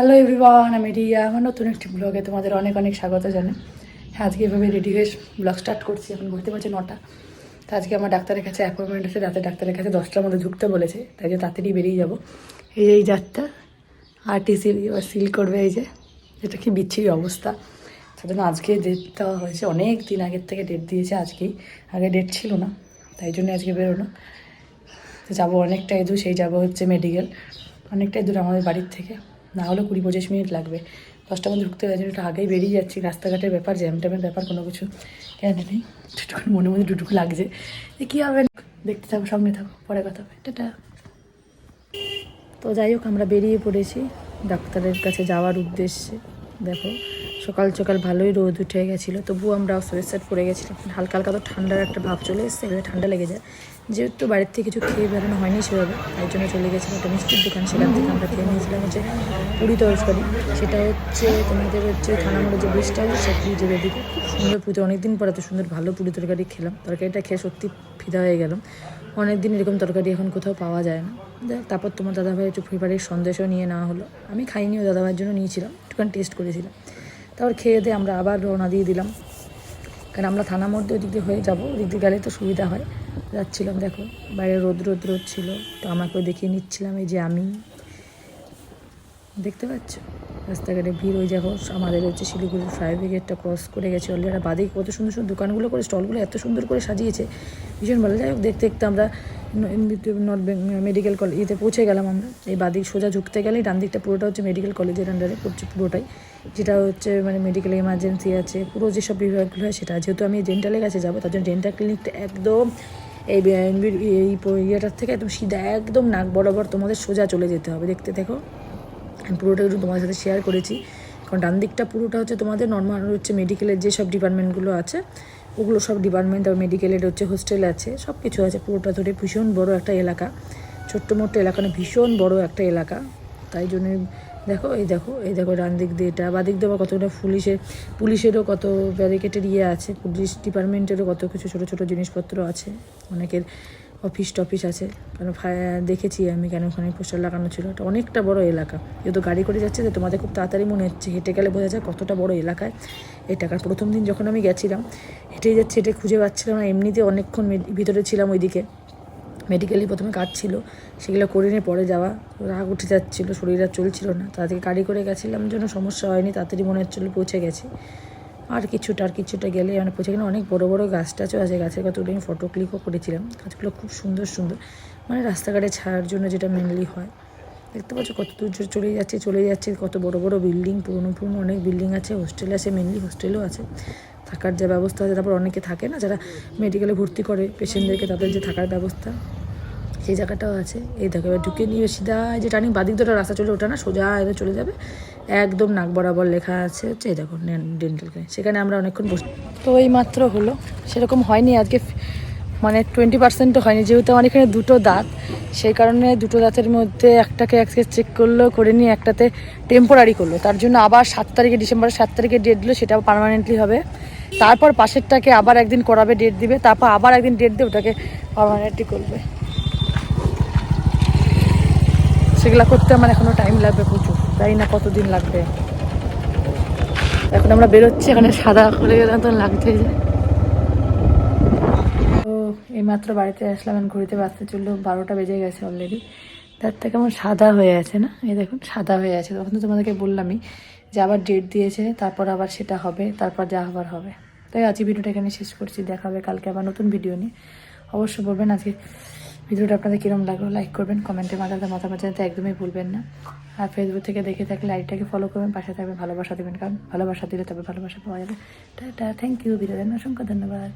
Hello everyone আমি রিয়া আমার নতুন একটি ব্লগে তোমাদের অনেক অনেক স্বাগত জানাই। হ্যাঁ আজকে এভাবে রেডি হয়ে ব্লগ স্টার্ট করছি, এখন ঘুরতে পারছি নটা। তো আজকে আমার ডাক্তারের কাছে অ্যাপয়েন্টমেন্ট আছে রাতে ডাক্তারের কাছে দশটার মধ্যে ঢুকতে বলেছে, তাই যে তাড়াতাড়ি বেরিয়ে যাব। এই যে এই যাত্রা আরটিসি এবার সিল করবে এই যে, এটা কি বিচ্ছিরি অবস্থা। তার জন্য আজকে ডেট দেওয়া হয়েছে, অনেক দিন আগের থেকে ডেট দিয়েছে, আজকেই। আগে ডেট ছিল না, তাই জন্য আজকে বেরোনো। তো যাব অনেকটাই দূর, সেই যাব হচ্ছে মেডিকেল অনেকটাই দূর আমাদের বাড়ির থেকে। না হলেও কুড়ি পঁচিশ মিনিট লাগবে। দশটা মধ্যে ঢুকতে গেছে একটু আগেই বেরিয়ে যাচ্ছি, রাস্তাঘাটের ব্যাপার জ্যাম ট্যামের ব্যাপার, কোনো কিছু কেন নেই। টুটুকুন মনে মনে টুটুকু লাগছে। যে কী হবে? দেখতে থাকো, সঙ্গে থাকো, পরে কথা হবে। টাটা। তো যাই হোক, আমরা বেরিয়ে পড়েছি ডাক্তারের কাছে যাওয়ার উদ্দেশ্যে। দেখো সকাল সকাল ভালোই রোদ উঠে গেছিল, তবুও আমরা সোয়েট পরে গেছিলাম। হালকা হালকা তো ঠান্ডার একটা ভাব চলে এসছে, এবারে ঠান্ডা লেগে যায়। যেহেতু বাড়ির থেকে কিছু খেয়ে বেরোনো হয়নি সেভাবে, তাই জন্য চলে গেছিলাম একটা মিষ্টির দোকান, সেখান থেকে আমরা খেয়ে নিয়েছিলাম হচ্ছে পুরি তরকারি। সেটা হচ্ছে তোমাদের হচ্ছে থানা মোড়ে যে ব্রিজটা আছে, সেই ব্রিজের এদিকে খুব সুন্দর পুজো, অনেকদিন পর এত সুন্দর ভালো পুরি তরকারি খেলাম। তরকারিটা খেয়ে সত্যি ফিদা হয়ে গেলাম। অনেক দিন এরকম তরকারি এখন কোথাও পাওয়া যায় না। তারপর তোমার দাদাভাই একটু ফেভারিট সন্দেশও নিয়ে নেওয়া হলো। আমি খাইনি ও দাদাভাইয়ের জন্য নিয়েছিলাম, একটুখানি টেস্ট করেছিলাম। তারপর খেয়ে দিয়ে আমরা আবার রওনা দিয়ে দিলাম। কারণ আমরা থানা মধ্যে ওদিক দিয়ে হয়ে যাব, ওদিক দিয়ে গেলে তো সুবিধা হয়। যাচ্ছিলাম, দেখো, বাইরে রোদ রোদ রোদ ছিল। তো আমাকেও দেখিয়ে নিচ্ছিলাম, এই যে আমি। দেখতে পাচ্ছ? রাস্তাঘাটে ভিড়, ওই দেখো, আমাদের হচ্ছে শিলিগুড়ি ফায়ার ব্রিগেডটা ক্রস করে গেছে অলরেডি বাদে কত সুন্দর সুন্দর দোকানগুলো করে স্টলগুলো এত সুন্দর করে সাজিয়েছে। ভীষণ ভালো। যাই হোক, দেখতে দেখতে আমরা নর্থ মেডিকেল কলেজ ইতে পৌঁছে গেলাম আমরা। এই বাদিক সোজা ঝুঁকতে গেলেই ডান দিকটা পুরোটা হচ্ছে মেডিকেল কলেজের আন্ডারে পড়ছে পুরোটাই। যেটা হচ্ছে মানে মেডিকেল এমার্জেন্সি আছে, পুরো যেসব বিভাগগুলো হয় সেটা। যেহেতু আমি ডেন্টালের কাছে যাব, তার জন্য ডেন্টাল ক্লিনিকটা একদম এই এই ইয়েটার থেকে একদম সিধা, একদম নাক বরাবর তোমাদের সোজা চলে যেতে হবে। দেখতে দেখো, আমি পুরোটা একটু তোমাদের সাথে শেয়ার করেছি। কারণ ডান দিকটা পুরোটা হচ্ছে তোমাদের নর্মাল হচ্ছে মেডিকেলের যেসব ডিপার্টমেন্টগুলো আছে ওগুলো সব ডিপার্টমেন্ট আর মেডিকেলের হচ্ছে হোস্টেল আছে সব কিছু আছে। পুরোটা ধরে ভীষণ বড় একটা এলাকা। ছোট্ট মোট্ট এলাকা না, ভীষণ বড় একটা এলাকা। তাই জন্য দেখো, এই দেখো এই দেখো ডান দিক দিয়ে এটা, বা দিক দিয়ে আবার কতটা পুলিশের পুলিশেরও কত ব্যারিকেটের ইয়ে আছে, পুলিশ ডিপার্টমেন্টেরও কত কিছু ছোটো ছোটো জিনিসপত্র আছে। অনেকের অফিস টফিস আছে। কারণ দেখেছি আমি কেন ওখানে পোস্টার লাগানো ছিল। এটা অনেকটা বড় এলাকা। যেহেতু গাড়ি করে যাচ্ছে, তো তোমাদের খুব তাড়াতাড়ি মনে হচ্ছে, হেঁটে গেলে বোঝা যায় কতটা বড় এলাকায়। এটা কারণ প্রথম দিন যখন আমি গেছিলাম, হেঁটেই যাচ্ছে, হেঁটে খুঁজে পাচ্ছিলাম না। এমনিতে অনেকক্ষণ ভিতরে ছিলাম ওইদিকে। মেডিকেলি প্রথমে কাজ ছিল, সেগুলো করে নিয়ে পরে যাওয়া। রাগ উঠে যাচ্ছিল, শরীর আর চলছিল না। তাদেরকে গাড়ি করে গেছিলাম জন্য সমস্যা হয়নি, তাড়াতাড়ি মনে হচ্ছিল পৌঁছে গেছি। আর কিছুটা আর কিছুটা গেলে মানে পৌঁছে গেলে অনেক বড় বড় গাছ টাছও আছে। গাছের কতগুলো আমি ফটো ক্লিকও করেছিলাম। গাছগুলো খুব সুন্দর সুন্দর। মানে রাস্তাঘাটে ছায়ার জন্য যেটা মেনলি হয়। দেখতে পাচ্ছ কত দূর চলে যাচ্ছে চলে যাচ্ছে। কত বড় বড় বিল্ডিং পুরনো পুরনো অনেক বিল্ডিং আছে। হোস্টেল আছে মেনলি হোস্টেলও আছে। থাকার যে ব্যবস্থা আছে, তারপর অনেকে থাকে না যারা মেডিকেলে ভর্তি করে পেশেন্টদেরকে তাদের যে থাকার ব্যবস্থা। সেই জায়গাটাও আছে, এই দেখো, এবার ঢুকে নিয়ে সিধা যে টার্নিং বাদিক দুটো রাস্তা চলে ওঠা না সোজা এবার চলে যাবে। একদম নাক বরাবর লেখা আছে হচ্ছে, এই দেখো ডেন্টাল ক্লিনিক সেখানে আমরা অনেকক্ষণ বসে, তো এই মাত্র হলো। সেরকম হয়নি আজকে মানে টোয়েন্টি পার্সেন্টও হয়নি, যেহেতু আমার এখানে দুটো দাঁত, সেই কারণে দুটো দাঁতের মধ্যে একটাকে আজকে চেক করল, করে নিয়ে একটাতে টেম্পোরারি করল। তার জন্য আবার সাত তারিখে, ডিসেম্বরের সাত তারিখে ডেট দিলো সেটা পার্মানেন্টলি হবে। তারপর পাশেরটাকে আবার একদিন করাবে ডেট দিবে, তারপর আবার একদিন ডেট দিয়ে ওটাকে পার্মানেন্টলি করবে। সেগুলো করতে আমার এখনও টাইম লাগবে প্রচুর। জানি না কতদিন লাগবে। এখন আমরা বেরোচ্ছি, এখানে সাদা করে তো লাগছে তো এইমাত্র বাড়িতে আসলাম, এখন ঘুরিতে বাঁচতে চলল, বারোটা বেজে গেছে অলরেডি তার থেকে আমার সাদা হয়ে আছে না? এই দেখুন, সাদা হয়ে আছে। তখন তো তোমাদেরকে বললামই যে আবার ডেট দিয়েছে, তারপর আবার সেটা হবে, তারপর যা হবার হবে। তাই আজকে ভিডিওটা এখানে শেষ করছি দেখা হবে কালকে আবার নতুন ভিডিও নিয়ে। অবশ্যই বলবেন আজকে ভিডিওটা আপনাদের কীরকম লাগল লাইক করবেন কমেন্টে মাথাতে মতামত জানাতে একদমই ভুলবেন না। আর ফেসবুক থেকে দেখে থাকলে লাইকটাকে ফলো করবেন, পাশে থাকবেন, ভালোবাসা দেবেন, কারণ ভালোবাসা দিলে তবে ভালোবাসা পাওয়া যাবে। টাটা থ্যাংক ইউ ভিডিও দেন অসংখ্য ধন্যবাদ।